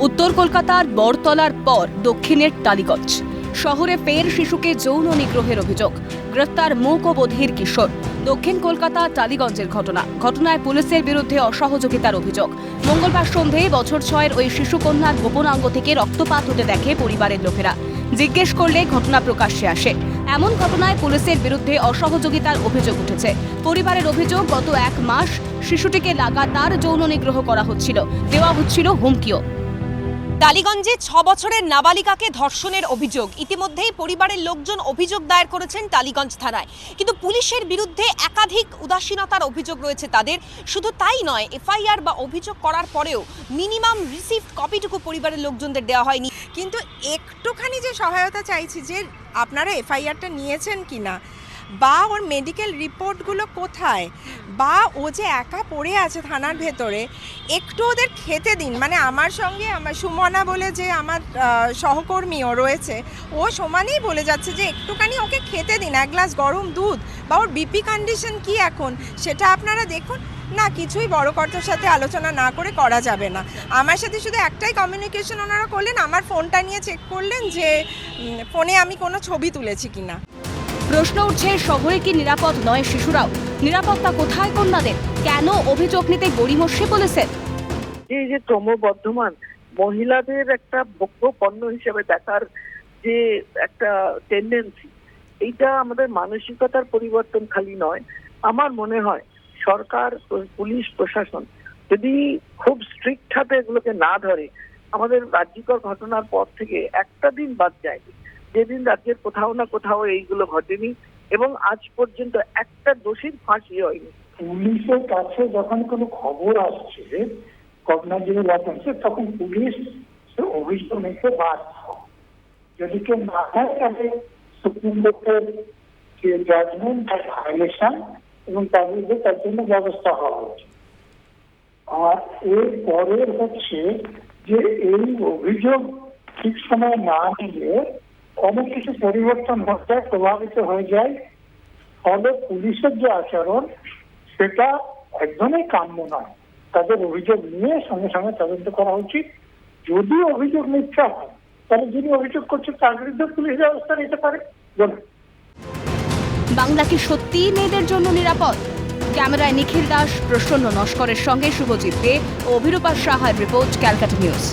উত্তর কলকাতার বরতলার পর দক্ষিণের টালিগঞ্জ। শহরে ফের শিশুকে যৌন নিগ্রহের অভিযোগ। গ্রেফতার মূক ও বধির কিশোর। দক্ষিণ কলকাতা টালিগঞ্জের ঘটনা। ঘটনায় পুলিশের বিরুদ্ধে অসহযোগিতার অভিযোগ। মঙ্গলবার সন্ধেয় বছর ছয়ের ওই শিশুকন্যার গোপনাঙ্গ থেকে রক্তপাত হতে দেখে পরিবারের লোকেরা। জিজ্ঞেস করলে ঘটনা প্রকাশ্যে আসে। এমন ঘটনায় পুলিশের বিরুদ্ধে অসহযোগিতার অভিযোগ উঠেছে। পরিবারের অভিযোগ, গত এক মাস শিশুটিকে লাগাতার যৌন নিগ্রহ করা হচ্ছিল। দেওয়া হচ্ছিল হুমকিও। টালিগঞ্জে ছ বছরের নাবালিকাকে ধর্ষণের অভিযোগ। ইতিমধ্যেই পরিবারের লোকজন অভিযোগ দায়ের করেছেন টালিগঞ্জ থানায়। কিন্তু পুলিশের বিরুদ্ধে একাধিক উদাসীনতার অভিযোগ রয়েছে তাদের। শুধু তাই নয়, এফআইআর বা অভিযোগ করার পরেও মিনিমাম রিসিভড কপিটুকু পরিবারের লোকজনদের দেওয়া হয়নি। কিন্তু একটুখানি যে সহায়তা চাইছি যে আপনারা এফআইআরটা নিয়েছেন কি না বা ওর মেডিকেল রিপোর্টগুলো কোথায়? বা ও যে একা পড়ে আছে থানার ভেতরে, একটু ওদের খেতে দিন। মানে আমার সঙ্গে আমার সুমনা বলে যে আমার সহকর্মীও রয়েছে, ও সমানেই বলে যাচ্ছে যে একটুখানি ওকে খেতে দিন, এক গ্লাস গরম দুধ। বা ওর বিপি কন্ডিশন কি এখন? সেটা আপনারা দেখুন। না, কিছুই বড় কর্তার সাথে আলোচনা না করে করা যাবে না। আমার সাথে শুধু একটাই কমিউনিকেশন ওনারা করলেন। আমার ফোনটা নিয়ে চেক করলেন যে ফোনে আমি কোনো ছবি তুলেছি কিনা। প্রশ্ন উঠছে, শহরে কি নিরাপদ নয় শিশুরাও? নিরাপত্তা কোথায় কন্যাদের? কেন অভিযোগ নিতে গড়িমসে বলেছেন এই যে ক্রমবর্ধমান মহিলাদের একটা ভোগ্য পণ্য হিসেবে দেখার যে একটা টেন্ডেন্সি এইটা আমাদের মানসিকতার পরিবর্তন খালি নয়। আমার মনে হয় সরকার, পুলিশ, প্রশাসন যদি খুব স্ট্রিক্ট ভাবে এগুলোকে না ধরে, আমাদের রাজ্যিকর ঘটনার পর থেকে একটা দিন বাদ যায়। যেদিন রাজ্যের কোথাও না কোথাও এইগুলো ঘটেনি এবং আজ পর্যন্ত একটা দোষীর ফাঁসি হয়নি। পুলিশের কাছে যখন কোনো খবর আসছে যিনি ঘটেছে তখন পুলিশ সে অভিযোগ নিতে বাধ্য। যদি কেউ না হয়, তাহলে সুপ্রিম কোর্টের যে জাজমেন্ট তার ভায়োলেশন এবং তার বিরুদ্ধে তার জন্য ব্যবস্থা হওয়া উচিত। আর এর পরের হচ্ছে যে এই অভিযোগ ঠিক সময় না নিলে অনেক কিছু পরিবর্তন হয়ে যায়, প্রভাবিত হয়ে যায়। ফলে পুলিশের যে আচরণ, সেটা একদমই কাম্য নয়। তাদের অভিযোগ নিয়ে সঙ্গে সঙ্গে তদন্ত করা উচিত। যদি অভিযোগ মিথ্যা হয়, তাহলে যিনি অভিযোগ করছে তার বিরুদ্ধে পুলিশ ব্যবস্থা নিতে পারে। বাংলা কি সত্যিই মেয়েদের জন্য নিরাপদ? ক্যামেরায় নিখিল দাস, প্রসন্ন নস্করের সঙ্গে শুভজিৎ দে ও অভিরূপা সাহার রিপোর্ট ক্যালকাটা নিউজ।